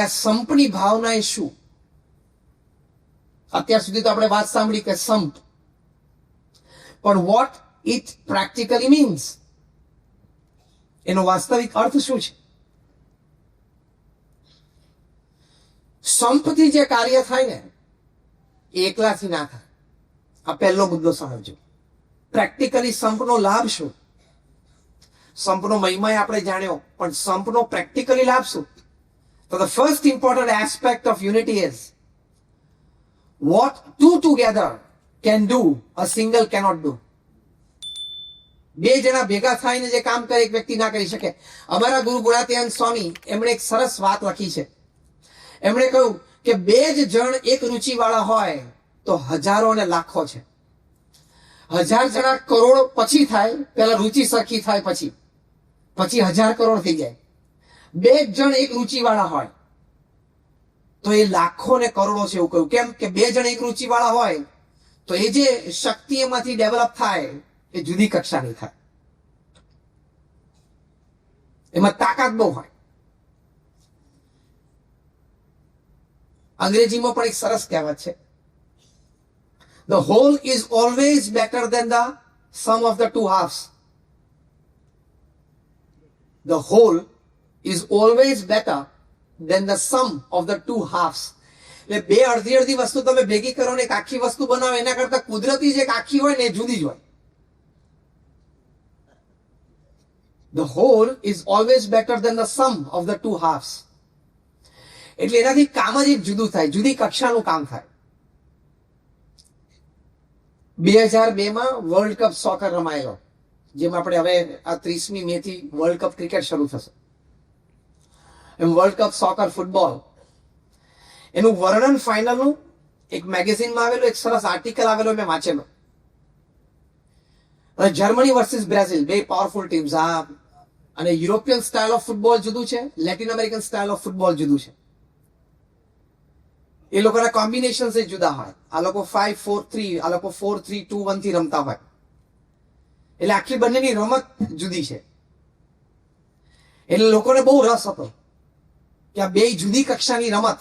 આ સંપની ભાવના એ શું? અત્યાર સુધી તો આપણે વાત સાંભળી કે સંપ. પણ વોટ ઇટ પ્રેક્ટિકલી મીન્સ એનો વાસ્તવિક અર્થ શું છે? સંપથી જે કાર્ય થાય ને એકલાથી ના થાય. આ પહેલો મુદ્દો સમજો પ્રેક્ટિકલી સંપનો લાભ શું? સંપનો મહિમા આપણે જાણ્યો, પણ સંપનો પ્રેક્ટિકલી લાભ શું? તો the first important aspect of unity is what two together can do a single cannot do બે જણા ભેગા થઈને જે કામ કરે, એક વ્યક્તિ ના કરી શકે. અમારા ગુરુ ગુણાત્યાન સ્વામી એમણે એક સરસ વાત લખી છે. એમણે કહ્યું કે બે જ જણ એક રૂચિ વાળા હોય તો હજારો અને લાખો છે. હજાર જણા કરોડ પછી થાય, પેલા રુચિ સરખી થાય પછી. પછી હજાર કરોડ થઈ જાય. બે જણ એક રુચિવાળા હોય. તો એ લાખો ને કરોડો છે એવું કહ્યું. કેમ કે બે જણ એક રુચિવાળા હોય, તો એ જે શક્તિ એમાંથી ડેવલપ થાય, એ જુદી કક્ષાની થાય. એમાં તાકાત બહુ હોય. અંગ્રેજીમાં પણ એક સરસ કહેવત છે. The whole is always better than the sum of the two halves the whole is always better than the sum of the two halves એટલે બે અડધી અડધી વસ્તુ તમે ભેગી કરો ને એક આખી વસ્તુ બનાવો, એના કરતા કુદરતી જે આખી હોય ને એ જુદી જ હોય. The whole is always better than the sum of the two halves એટલે એનાથી કામ જ એક જુદું થાય, જુદી કક્ષાનું કામ થાય. બે હજાર બે માં વર્લ્ડ કપ સોકર રમાયેલો, જેમાં આપણે હવે આ ત્રીસમી મે થી વર્લ્ડ કપ ક્રિકેટ શરૂ થશે. એમ વર્લ્ડ કપ સોકર ફૂટબોલ એનું વર્ણન ફાઇનલનું એક મેગેઝિનમાં આવેલું, એક સરસ આર્ટિકલ આવેલો મેં વાંચેલો. અને જર્મની વર્સિસ બ્રાઝિલ બે પાવરફુલ ટીમ્સ આ અને યુરોપિયન સ્ટાઇલ ઓફ ફૂટબોલ જુદું છે Latin American style of football જુદું છે. એ લોકોના કોમ્બિનેશન એ જુદા હોય. આ લોકો ફાઈવ ફોર થ્રી આ લોકો ફોર થ્રી ટુ વનથી રમતા હોય. એટલે આખી બંનેની રમત જુદી છે. એટલે લોકોને બહુ રસ હતો. કે આ બે જુદી કક્ષાની રમત,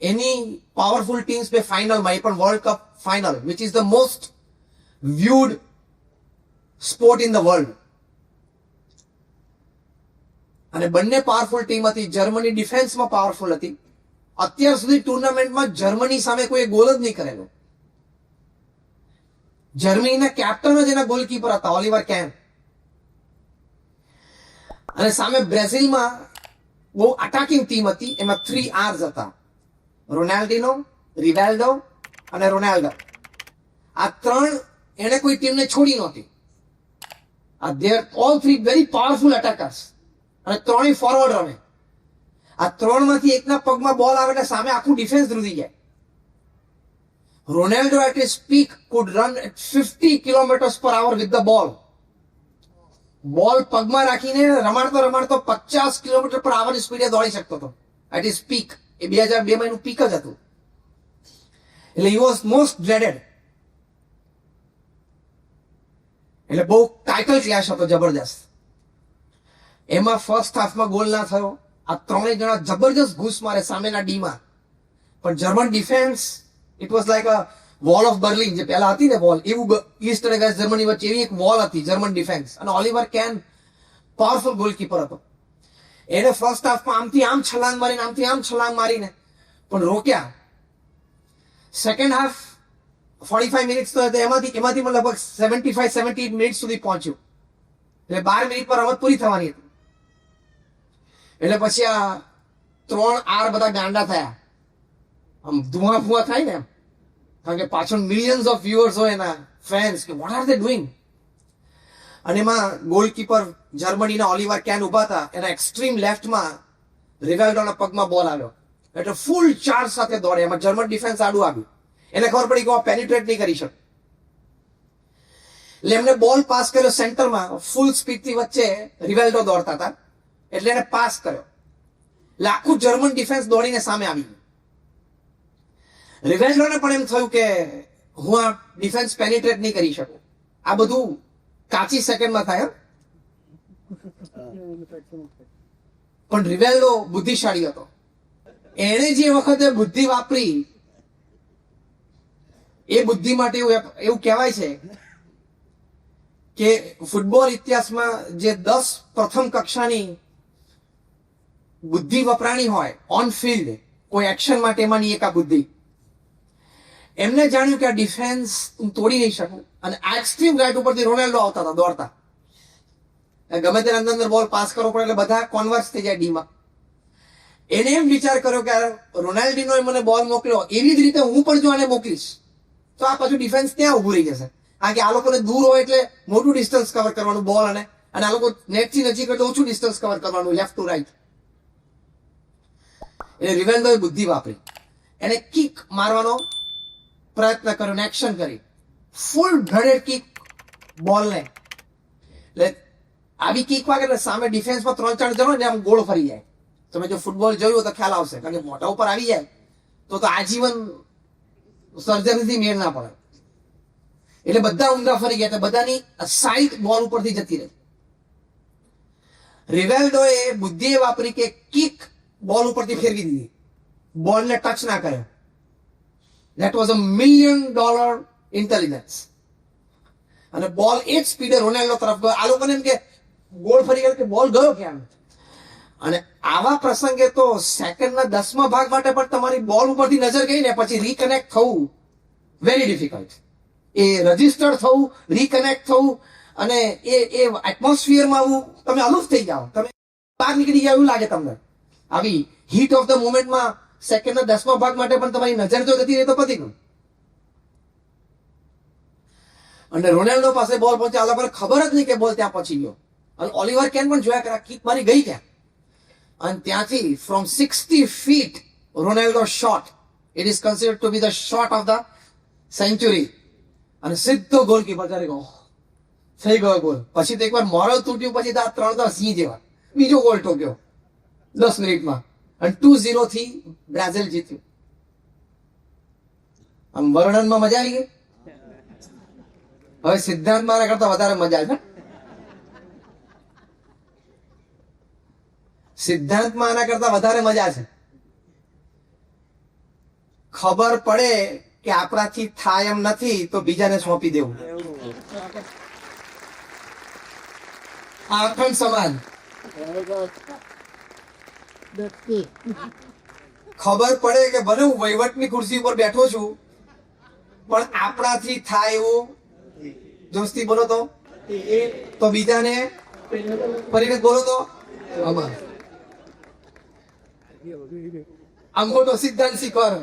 એની પાવરફુલ ટીમ્સ બે ફાઇનલમાં એ પણ world cup final which is the most viewed sport in the world અને બંને પાવરફુલ ટીમ હતી. જર્મની ડિફેન્સમાં પાવરફુલ હતી. અત્યાર સુધી ટુર્નામેન્ટમાં જર્મની સામે કોઈ ગોલ જ નહીં કરેલો. જર્મનીના કેપ્ટન જ એના ગોલકીપર હતા, ઓલિવર કેન. અને સામે બ્રાઝિલમાં બહુ અટાકિંગ ટીમ હતી, એમાં થ્રી આર્સ હતા. રોનાલ્ડિનો, રિવેલ્ડો અને રોનાલ્ડો. આ ત્રણ એને કોઈ ટીમને છોડી નહોતી. આ there all three very powerful attackers અને ત્રણેય ફોરવર્ડ રમે. આ ત્રણમાંથી એકના પગમાં બોલ આવે એટલે સામે આખું ડિફેન્સ ધ્રુજી જાય. Ronaldo at his peak could run at 50 kilometers per hour with the ball. બોલ પગમાં રાખીને રમાડતો રમાડતો પચાસ કિલોમીટર પર આવરની સ્પીડે દોડી શકતો હતો. એટ ઇઝ પીક એ બે હજાર બે મહિનું પીક જ હતું. એટલે હી વોઝ મોસ્ટ ડ્રેડેડ એટલે બહુ ટાઇટલ ક્લેશ હતો જબરદસ્ત એમાં ફર્સ્ટ હાફમાં ગોલ ના થયો. આ ત્રણેય જણા જબરજસ્ત ઘૂસ મારે સામેના ડીમાં પણ German defence it was like a wall of Berlin જે પહેલા હતી ને વોલ એવું ઈસ્ટ અને જર્મની વચ્ચે એવી એક વોલ હતી જર્મન ડિફેન્સ અને ઓલિવર કેન પાવરફુલ ગોલકીપર હતો. એને ફર્સ્ટ હાફમાં આમથી આમ છલાંગ મારીને, આમથી આમ છલાંગ મારીને, પણ રોક્યા. Second half forty five minutes તો એમાંથી એમાંથી પણ લગભગ સેવન્ટી ફાઈવ સેવન્ટી મિનિટ સુધી પહોંચ્યું. એટલે બાર મિનિટ પર રમત પૂરી થવાની હતી. એટલે પછી આ ત્રણ આર બધા ગાંડા થયા. આમ ધુઆ ફુઆ થાય ને એમ. કારણ કે પાછળ મિલિયન્સ ઓફ વ્યુઅર્સ હોય એના ફેન્સ કે વોટ આર ધે ડુઈંગ અને એમાં ગોલકીપર જર્મનીના ઓલિવર કેન ઊભા હતા, એના એક્સ્ટ્રીમ લેફ્ટમાં રિવાલ્ડોના પગમાં બોલ આવ્યો. એટલે ફૂલ ચાર્જ સાથે દોડે, એમાં જર્મન ડિફેન્સ આડું આવ્યું. એને ખબર પડી કે પેનિટ્રેટ નહીં કરી શકું. એટલે એમને બોલ પાસ કર્યો સેન્ટરમાં ફૂલ સ્પીડથી વચ્ચે રિવેલ્ડો દોડતા હતા. એટલે એને પાસ કર્યો. એટલે જર્મન ડિફેન્સ દોડીને સામે આવી રિવેલ્ડોને પણ એમ થયું કે હું આ ડિફેન્સ પેનિટ્રેટ નહીં કરી શકું. આ બધું કાચી સેકન્ડમાં થાય. પણ રિવેલ્ડો બુદ્ધિશાળી હતો. એણે જે વખતે બુદ્ધિ વાપરી, એ બુદ્ધિ માટે એવું એવું કહેવાય છે કે ફૂટબોલ ઇતિહાસમાં જે દસ પ્રથમ કક્ષાની બુદ્ધિ વપરાણી હોય ઓન ફિલ્ડ કોઈ એક્શન માટે એમાંની એક આ બુદ્ધિ. એમને જાણ્યું કે આ ડિફેન્સ હું તોડી નહીં શકું. અને આ એક્સ્ટ્રીમ રાઇટ ઉપરથી રોનાલ્ડો આવતા હતા, દોડતા. ગમે તે અંદર અંદર બોલ પાસ કરવો પડે એટલે બધા કોન્વર્સ થઈ જાય ડીમાં. એને એમ વિચાર કર્યો કે આ રોનાલ્ડીનોએ મને બોલ મોકલ્યો, એવી જ રીતે હું પણ જો આને મોકલીશ, તો આ પાછું ડિફેન્સ ત્યાં ઊભું રહી જશે. કારણ કે આ લોકોને દૂર હોય એટલે મોટું ડિસ્ટન્સ કવર કરવાનું બોલ અને અને આ લોકો નેટથી નજીક એટલે ઓછું ડિસ્ટન્સ કવર કરવાનું લેફ્ટ ટુ રાઈટ એટલે રિવેન્ડોએ બુદ્ધિ વાપરી. એને કિક મારવાનો પ્રયત્ન કર્યો ને એક્શન કરી. ફૂલ બ્લડેડ કિક બોલને એટલે આવી કિક વાગે એટલે સામે ડિફેન્સમાં ત્રણ ચાર જણો ને આમ ગોળ ફરી જાય. તમે જો ફૂટબોલ જોયું તો ખ્યાલ આવશે. કારણ કે મોટા ઉપર આવી જાય તો તો આજીવન સર્જરીથી મેળ ના પડે. એટલે બધા ઊંધા ફરી ગયા. બધાની સાઈટ બોલ ઉપરથી જતી રહી. રિવેલ્ડોએ બુદ્ધિ એ વાપરી કે કિક બોલ ઉપરથી ફેરવી દીધી. બોલને ટચ ના કર્યો. That was a million dollar intelligence અને બોલ એ જ સ્પીડે રોનાલ્ડો તરફ ગયો. આ લોકોને એમ કે ગોળ ફરી ગયો કે બોલ ગયો ક્યાં અને આવા પ્રસંગે તો સેકન્ડના દસમા ભાગ માટે પણ તમારી બોલ ઉપરથી નજર ગઈ ને પછી રીકનેક્ટ થવું વેરી ડિફિકલ્ટ એ રજિસ્ટર થવું રીકનેક્ટ થવું અને એ એ એટમોસ્ફિયરમાં આવું તમે અલુફ થઈ જાઓ. તમે બહાર નીકળી ગયા એવું લાગે તમને. આવી હીટ ઓફ ધ મોમેન્ટમાં સેકન્ડના દસમા ભાગ માટે પણ તમારી નજર જો જતી રહે તો પતી ગયું. અને રોનાલ્ડો પાસે બોલ પહોંચ્યા આ લોકોને ખબર જ નહીં કે બોલ ત્યાં પછી ગયો. અને ઓલિવર કેન પણ જોયા કર્યા કિક મારી ગઈ ક્યાં? અને ત્યાંથી from sixty feet Ronaldo shot it is considered to be the shot of the century અને સીધો ગોલ કીપર કરી ગયો થઈ ગયો ગોલ પછી તો એકવાર મોરલ તૂટ્યું, પછી આ ત્રણ તો સિંહ જેવા. બીજો ગોલ ઠોક્યો, દસ મિનિટમાં. અને ટુ ઝીરો થી બ્રાઝિલ જીત્યું. આમ વર્ણનમાં મજા આવી ગઈ? હવે સિદ્ધાંત મારા કરતા વધારે મજા આવે. સિદ્ધાંતમાં આના કરતા વધારે મજા છે ખબર પડે કે આપણાથી થાય એમ નથી, તો બીજાને સોંપી દેવું. આ અખંડ સમાજ ખબર પડે કે ભલે હું વહીવટની ખુરશી ઉપર બેઠો છું પણ આપણાથી થાય એવું? દોસ્તી બોલો તો. તો બીજાને? ફરીને બોલો તો. અંગોટો સિદ્ધાંત શીખવાનો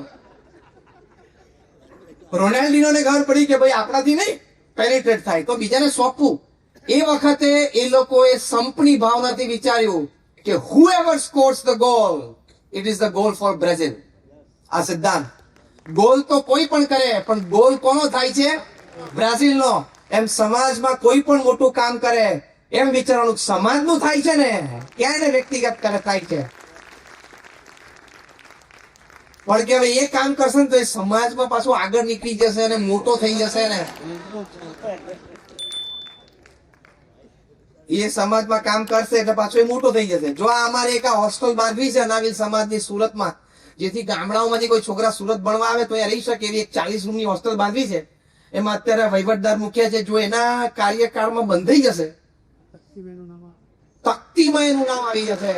રોનાલ્ડિનોને ખબર પડી કે ભાઈ આપણાથી નહીં પેનિટ્રેટ થાય. તો બીજાને સોંપવું. એ વખતે એ લોકોએ સંપની ભાવનાથી વિચાર્યું કે whoever scores the goal it is the goal for Brazil આ સિદ્ધાંત. ગોલ તો કોઈ પણ કરે, પણ ગોલ કોનો થાય છે? બ્રાઝિલનો. એમ સમાજમાં કોઈ પણ મોટું કામ કરે, એમ વિચારવાનું સમાજનું થાય છે ને, ક્યારે વ્યક્તિગત કરે, થાય છે? પણ કે હવે એ કામ કરશે ને તો એ સમાજમાં પાછું આગળ નીકળી જશે અને મોટો થઈ જશે ને? એ સમાજમાં કામ કરશે એટલે પાછો એ મોટો થઈ જશે. જો અમારે એક હોસ્ટેલ બાંધવી છે અનાવિલ સમાજની સુરતમાં, જેથી ગામડાઓમાંથી કોઈ છોકરા સુરત ભણવા આવે તો એ રહી શકે એવી એક ચાલીસ રૂમની હોસ્ટેલ બાંધવી છે. એમાં અત્યારે વહીવટદાર મુખ્ય છે, જો એના કાર્યકાળમાં બંધાઈ જશે તકતીમયનું નામ આવી જશે.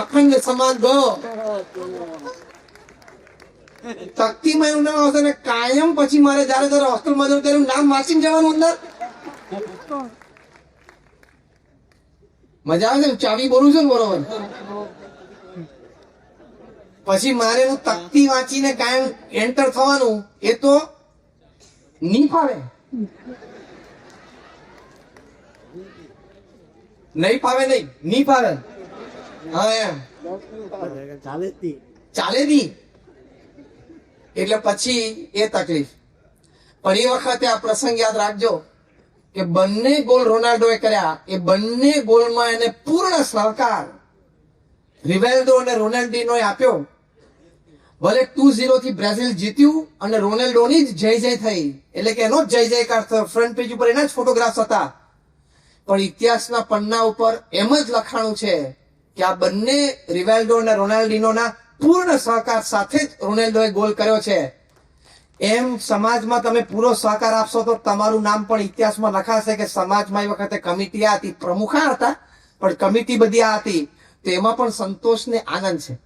અખંડ સમાજ ગયો. તકતીમયનું નામ આવશે ને કાયમ પછી મારે જયારે જયારે હોસ્ટેલમાં જવું ત્યારે નામ વાંચીને જવાનું અંદર. મજા આવે છે? ચાવી બોલું છું ને બરોબર. પછી મારે એનું તકતી વાંચીને કાયમ એન્ટર થવાનું, એ તો નહીં ફાવે નહીં ફાવે નહીં નહીં ફાવે હા, એમ. ચાલે. ચાલે નહીં એટલે પછી એ તકલીફ. પણ એ વખતે આ પ્રસંગ યાદ રાખજો. કે બંને ગોલ રોનાલ્ડોએ કર્યા. એ બંને ગોલમાં એને પૂર્ણ સહકાર રિવેલ્ડો અને રોનાલ્ડીનોએ આપ્યો. ભલે ટુ ઝીરો થી બ્રાઝિલ જીત્યું અને રોનાલ્ડોની જ જય જય થઈ. એટલે કે એનો જય જયકાર થયો. ફ્રન્ટ પેજ ઉપર એના જ ફોટોગ્રાફ્સ હતા. પણ ઇતિહાસના પન્ના ઉપર એમ જ લખાણું છે કે આ બંને રિવેલ્ડો અને રોનાલ્ડિનોના પૂર્ણ સહકાર સાથે જ રોનાલ્ડોએ ગોલ કર્યો છે. એમ સમાજમાં તમે પૂરો સહકાર આપશો તો તમારું નામ પણ ઇતિહાસમાં લખાશે કે સમાજમાં એ વખતે કમિટી આ હતી. પ્રમુખ હતા, પણ કમિટી બધી આ હતી. તો એમાં પણ સંતોષ ને આનંદ છે.